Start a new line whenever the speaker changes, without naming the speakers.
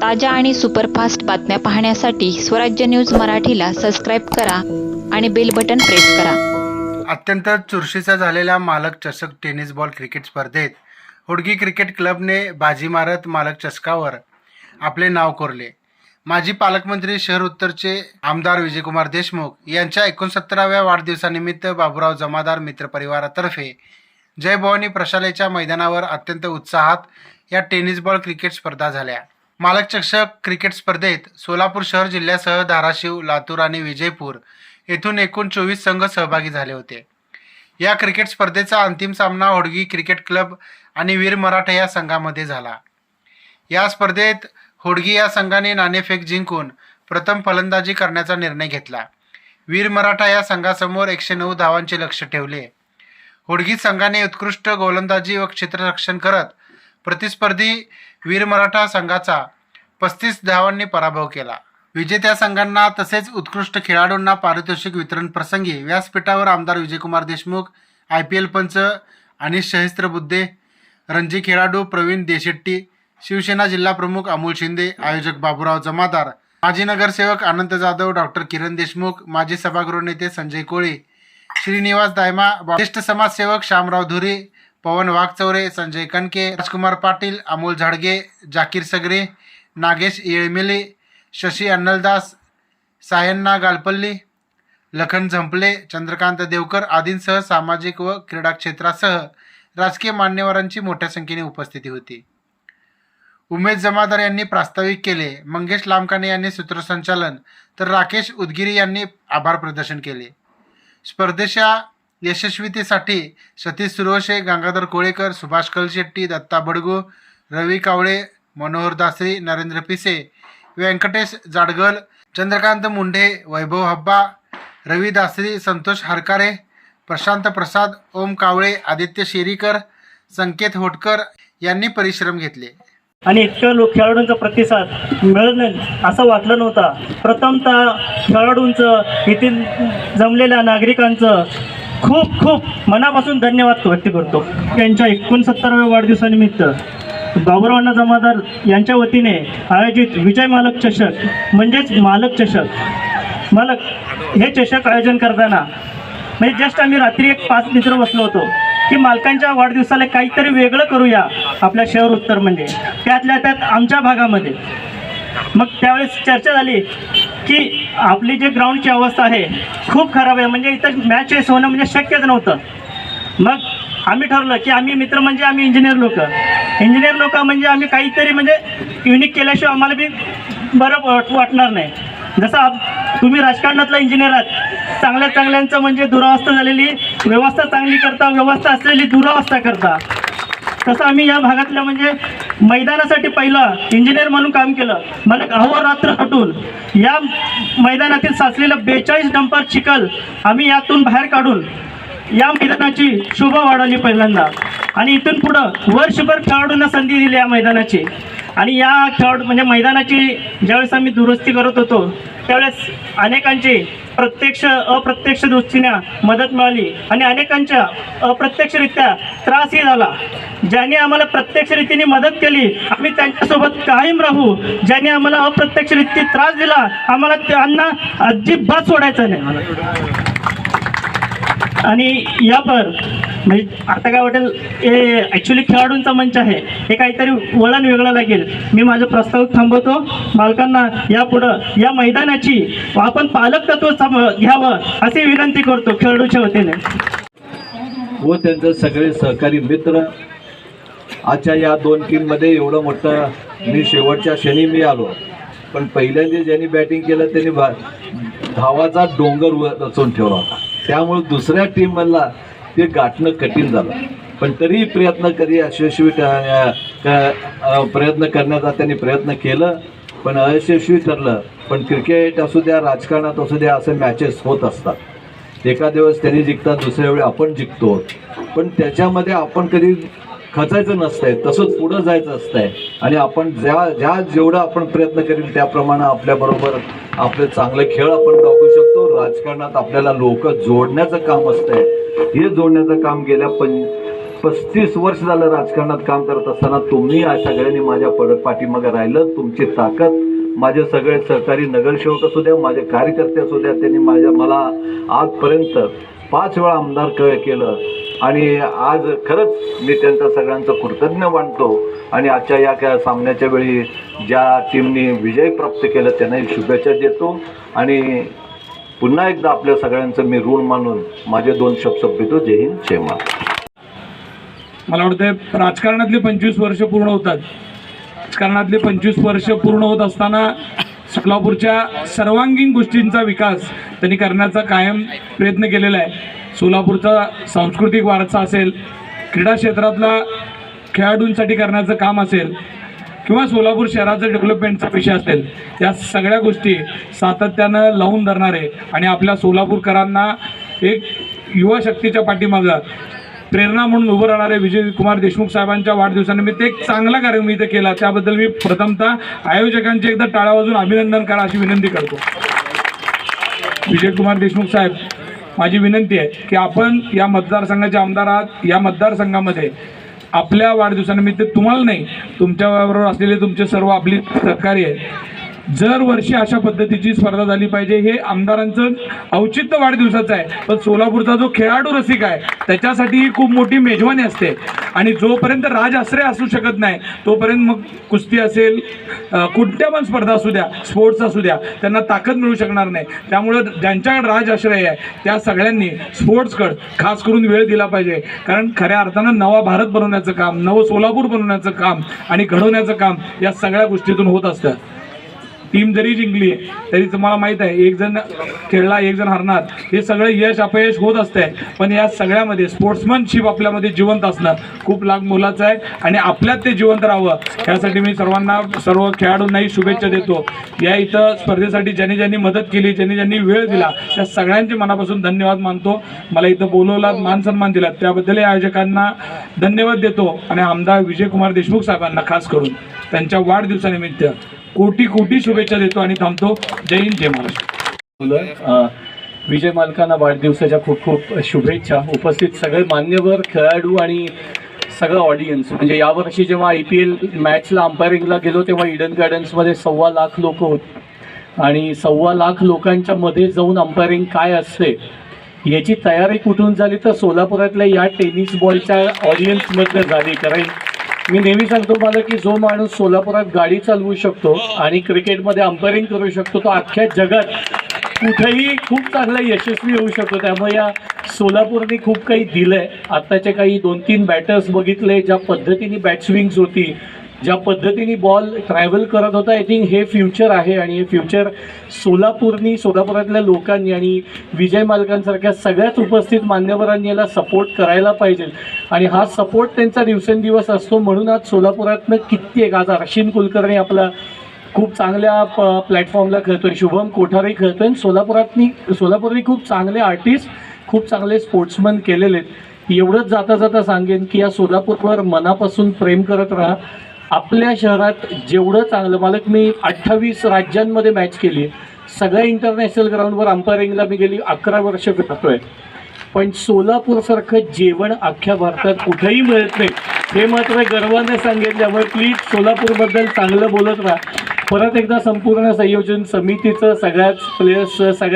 ताज्या आणि सुपरफास्ट बातम्या पाहण्यासाठी स्वराज्य न्यूज मराठीला सबस्क्राईब करा आणि बेल बटन प्रेस करा.
अत्यंत चुरशीचा झालेला मालक चषक टेनिस बॉल क्रिकेट स्पर्धेत हुडगी क्रिकेट क्लबने बाजी मारत मालक चषकावर आपले नाव कोरले. माजी पालकमंत्री शहर उत्तरचे आमदार विजयकुमार देशमुख यांच्या एकोणसत्तराव्या वाढदिवसानिमित्त बाबुराव जमादार मित्रपरिवारातर्फे जय भवानी प्रशालेच्या मैदानावर अत्यंत उत्साहात या टेनिस बॉल क्रिकेट स्पर्धा झाल्या. मालक चषक क्रिकेट स्पर्धेत सोलापूर शहर जिल्ह्यासह धाराशिव लातूर आणि विजयपूर येथून एकूण चोवीस संघ सहभागी झाले होते. या क्रिकेट स्पर्धेचा अंतिम सामना होडगी क्रिकेट क्लब आणि वीर मराठा या संघामध्ये झाला. या स्पर्धेत होडगी या संघाने नाणेफेक जिंकून प्रथम फलंदाजी करण्याचा निर्णय घेतला. वीर मराठा या संघासमोर एकशे नऊ धावांचे लक्ष ठेवले. होडगी संघाने उत्कृष्ट गोलंदाजी व क्षेत्ररक्षण करत प्रतिस्पर्धी वीर मराठा संघाचा पस्तीस धावांनी पराभव केला. विजेत्या संघांना तसेच उत्कृष्ट खेळाडूंना पारितोषिक वितरण प्रसंगी व्यासपीठावर आमदार Vijaykumar Deshmukh I P L पंच अनिश शहिस्त्र बुद्धे रणजी खेळाडू प्रवीण देशेट्टी शिवसेना जिल्हा प्रमुख अमोल शिंदे आयोजक बाबूराव जमादार माजी नगरसेवक अनंत जाधव डॉक्टर किरण देशमुख माजी सभागृह नेते संजय कोळी श्रीनिवास दायमा ज्येष्ठ समाजसेवक श्यामराव धुरी पवन वाघचौरे संजय कणके राजकुमार पाटील अमोल झाडगे जाकीर सगरे नागेश येळमिले शशी अन्नलदास सायन्ना गालपल्ली लखन झंपले चंद्रकांत देवकर आदींसह सामाजिक व क्रीडा क्षेत्रासह राजकीय मान्यवरांची मोठ्या संख्येने उपस्थिती होती. उमेश जमादार यांनी प्रास्ताविक केले मंगेश लामकाने यांनी सूत्रसंचालन तर राकेश उदगिरी यांनी आभार प्रदर्शन केले. स्पर्धेच्या यशस्वीतेसाठी सतीश सुरोशे गंगाधर कोळेकर सुभाष कलशेट्टी दत्ता बडगू रवी कावळे मनोहर दासरी नरेंद्र पिसे व्यंकटेश जाडगल चंद्रकांत मुंढे वैभव हब्बा रवी दासरी संतोष हरकारे प्रशांत प्रसाद ओम कावळे आदित्य शेरीकर संकेत होटकर यांनी परिश्रम घेतले.
आणि इतक्या लोक खेळाडूंचा प्रतिसाद मिळेल असं वाटलं नव्हता. प्रथमतः खेळाडूंचं येथील जमलेल्या नागरिकांचं खूप खूप मनापासून धन्यवाद व्यक्त करतो. त्यांच्या एकोणसत्तराव्या वाढदिवसानिमित्त बाबुरावांना जमादार यांच्या वतीने आयोजित विजय मालक चषक म्हणजेच मालक चषक. मालक हे चषक आयोजन करताना म्हणजे जस्ट आम्ही रात्री एक पाच मित्र बसलो होतो की मालकांच्या वाढदिवसाला काहीतरी वेगळं करूया आपल्या शहर उत्तर म्हणजे. त्यातल्या त्यात आमच्या भागामध्ये. मग त्यावेळेस चर्चा झाली की आपली जे ग्राउंडची अवस्था आहे खूप खराब आहे म्हणजे इथं मॅचेस होणं म्हणजे शक्यच नव्हतं. मग आम्ही ठरलं की आम्ही मित्र म्हणजे आम्ही इंजिनियर लोक. इंजिनियर लोक म्हणजे आम्ही काहीतरी म्हणजे युनिक केल्याशिवाय आम्हाला बी बरं वाट- वाटणार नाही. जसं तुम्ही राजकारणातला इंजिनियर आहात. चांगल्या चांगल्यांचं म्हणजे दुरावस्था झालेली व्यवस्था चांगली करता व्यवस्था असलेली दुरावस्था करता. तसं आम्ही या भागातल्या म्हणजे मैदानासाठी पहिलं इंजिनियर म्हणून काम केलं. मला अहोरात्र हटून या मैदानातील साचलेलं बेचाळीस डंपर चिखल आम्ही यातून बाहेर काढून या मैदानाची शोभा वाढवली पहिल्यांदा. आणि इथून पुढं वर्षभर खेळाडूंना संधी दिली या मैदानाची. आणि या खेळाडू म्हणजे मैदानाची ज्यावेळेस आम्ही दुरुस्ती करत होतो त्यावेळेस अनेकांची प्रत्यक्ष अप्रत्यक्ष दृष्टीने मदत मिळाली. आणि अनेकांच्या अप्रत्यक्षरित्या त्रासही झाला. ज्यांनी आम्हाला प्रत्यक्षरीतीने मदत केली आम्ही त्यांच्यासोबत कायम राहू. ज्यांनी आम्हाला अप्रत्यक्षरित्या त्रास दिला आम्हाला त्यांना अजिबात सोडायचं नाही. आणि यावर म्हणजे आता काय वाटेल हे ॲक्च्युली खेळाडूंचा मंच आहे. हे काहीतरी वळण वेगळं लागेल. मी माझं प्रस्ताव थांबवतो. बालकांना यापुढं या मैदानाची आपण पालक तत्व सम- घ्यावं अशी विनंती करतो खेळाडूच्या वतीने.
व त्यांचे सगळे सहकारी मित्र आजच्या या दोन टीममध्ये एवढं मोठं मी शेवटच्या क्षणी मी आलो. पण पहिल्यांदा ज्यांनी बॅटिंग केलं त्यांनी भा धावाचा डोंगर रचून ठेवला होता. त्यामुळे दुसऱ्या टीमला ते गाठणं कठीण झालं. पण तरीही प्रयत्न कधी यशस्वी प्रयत्न करण्याचा त्यांनी प्रयत्न केलं. पण अयशस्वी ठरलं. पण क्रिकेट असू द्या राजकारणात असू द्या असे मॅचेस होत असतात. एका दिवस त्यांनी जिंकतात दुसऱ्या वेळी आपण जिंकतो. पण त्याच्यामध्ये आपण कधी खचायचं नसतंय. तसंच पुढं जायचं असतंय. आणि आपण ज्या ज्या जेवढं आपण प्रयत्न करेल त्याप्रमाणे आपल्याबरोबर आपले चांगले खेळ आपण दाखवू शकतो. राजकारणात आपल्याला लोक जोडण्याचं काम असतंय. हे जोडण्याचं काम गेल्या पण पस्तीस वर्ष झालं राजकारणात काम करत असताना तुम्ही सगळ्यांनी माझ्या पड पाठीमागे राहिलं. तुमची ताकद माझे सगळे सहकारी नगरसेवक असू द्या माझे कार्यकर्ते असू द्या त्यांनी माझ्या मला आजपर्यंत पाच वेळा आमदार क केलं. आणि आज खरंच मी त्यांचा सगळ्यांचं कृतज्ञ मानतो. आणि आजच्या या काय सामन्याच्या वेळी ज्या टीमनी विजय प्राप्त केलं त्यांनाही शुभेच्छा देतो. आणि पुन्हा एकदा आपल्या सगळ्यांचं मी ऋण मानून माझे दोन शब्द संपितो जय हिंद जय महाराष्ट्र.
मला वाटतं राजकारणातले पंचवीस वर्ष पूर्ण होतात. राजकारणातले पंचवीस वर्ष पूर्ण होत असताना सोलापूरच्या सर्वांगीण गोष्टींचा विकास त्यांनी करण्याचा कायम प्रयत्न केलेला आहे. सोलापूरचा सांस्कृतिक वारसा असेल क्रीडा क्षेत्रातला खेळाडूंसाठी करण्याचं काम असेल किंवा सोलापूर शहराचं डेव्हलपमेंटचा विषय असेल या सगळ्या गोष्टी सातत्यानं लावून धरणारे आणि आपल्या सोलापूरकरांना एक युवा शक्तीच्या पाठीमागं प्रेरणा म्हणून उभं राहणारे विजयकुमार देशमुख साहेबांच्या वाढदिवसानिमित्त. एक चांगला कार्यक्रम इथे केला. त्याबद्दल मी प्रथमतः आयोजकांचे एकदा टाळा वाजून अभिनंदन करा अशी विनंती करतो. विजयकुमार देशमुख साहेब माझी विनंती आहे की आपण या मतदारसंघाचे आमदार आहात. या मतदारसंघामध्ये आपल्या वाढदिवसानिमित्त तुम्हाला नाही तुमच्याबरोबर असलेले तुमचे सर्व आपली सहकारी दरवर्षी जर वर्षी अशा पद्धतीची स्पर्धा झाली पाहिजे. हे आमदारांचं औचित्य वाढदिवसाचं आहे. पण सोलापूरचा जो खेळाडू रसिक आहे त्याच्यासाठी ही खूप मोठी मेजवानी असते. आणि जोपर्यंत राज आश्रय असू शकत नाही तोपर्यंत मग कुस्ती असेल कोणत्या पण स्पर्धा असू द्या स्पोर्ट्स असू द्या त्यांना ताकद मिळू शकणार नाही. त्यामुळं ज्यांच्याकडे राज आश्रय आहे त्या सगळ्यांनी स्पोर्ट्सकडं खास करून वेळ दिला पाहिजे. कारण खऱ्या अर्थानं नवा भारत बनवण्याचं काम नवं सोलापूर बनवण्याचं काम आणि घडवण्याचं काम या सगळ्या गोष्टीतून होत असतं. टीम जरी जिंकली तरी तुम्हाला माहीत आहे एक जण खेळला एक जण हरणार. हे सगळं यश अपयश होत असतंय. पण या सगळ्यामध्ये स्पोर्ट्समनशिप आपल्यामध्ये जिवंत असणं खूप लाग मोलाचं आहे आणि आपल्यात ते जिवंत राहावं. यासाठी मी सर्वांना सर्व खेळाडूंनाही शुभेच्छा देतो. या इथं स्पर्धेसाठी ज्यांनी ज्यांनी मदत केली ज्यांनी ज्यांनी वेळ दिला त्या सगळ्यांचे मनापासून धन्यवाद मानतो. मला इथं बोलवला मान सन्मान दिला त्याबद्दलही आयोजकांना धन्यवाद देतो. आणि आमदार विजयकुमार देशमुख साहेबांना खास करून त्यांच्या वाढदिवसानिमित्त कोटी कोटी शुभेच्छा देतो आणि थांबतो. जय हिंद जय महाराष्ट्र.
विजय मालकांना वाढदिवसाच्या खूप खूप शुभेच्छा. उपस्थित सगळे मान्यवर खेळाडू आणि सगळं ऑडियन्स म्हणजे यावर्षी जेव्हा आय पी एल मॅचला अंपायरिंगला गेलो तेव्हा इडन गार्डन्समध्ये सव्वा लाख लोक होते. आणि सव्वा लाख लोकांच्या मध्ये जाऊन अंपायरिंग काय असते याची तयारी कुठून झाली? तर सोलापुरातल्या या टेनिस बॉलच्या ऑडियन्समधनं झाली. कारण मी नेहमी सांगतो मला की जो माणूस सोलापुरात गाडी चालवू शकतो आणि क्रिकेटमध्ये अंपायरिंग करू शकतो तो अख्ख्या जगात कुठेही खूप चांगला यशस्वी होऊ शकतो. त्यामुळे या सोलापूरने खूप काही दिलंय. आत्ताचे काही दोन तीन बॅटर्स बघितले ज्या पद्धतीने बॅट स्विंग्स होती ज्या पद्धतीने बॉल ट्रॅव्हल करत होता आय थिंक हे फ्युचर आहे आणि हे फ्युचर सोलापूरनी सोलापुरातल्या लोकांनी आणि विजय मालकांसारख्या सगळ्याच उपस्थित मान्यवरांनी याला सपोर्ट करायला पाहिजे. आणि हा सपोर्ट त्यांचा दिवसेंदिवस असतो. म्हणून आज सोलापुरातनं कित्येक आज अर्शिन कुलकर्णी आपला खूप चांगल्या प प्लॅटफॉर्मला खेळतोय. शुभम कोठारे खेळतोय. आणि सोलापुरातनी सोलापूरनी खूप चांगले आर्टिस्ट खूप चांगले स्पोर्ट्समन केलेले आहेत. एवढंच जाता जाता सांगेन की या सोलापूरवर मनापासून प्रेम करत राहा. आपल्या शहरात जेवढं चांगलं मला मी अठ्ठावीस राज्यांमध्ये मॅच केली. आहे सगळ्या इंटरनॅशनल ग्राउंडवर अंपायरिंगला मी गेली अकरा वर्ष करतोय. पण सोलापूरसारखं जेवण अख्ख्या भारतात कुठेही मिळत नाही. हे मात्र गर्वाने सांगितल्यामुळे प्लीज सोलापूरबद्दल चांगलं बोलत राहा. परत एकदा संपूर्ण संयोजन समितीचं सगळ्याच प्लेयर्सचं सगळ्या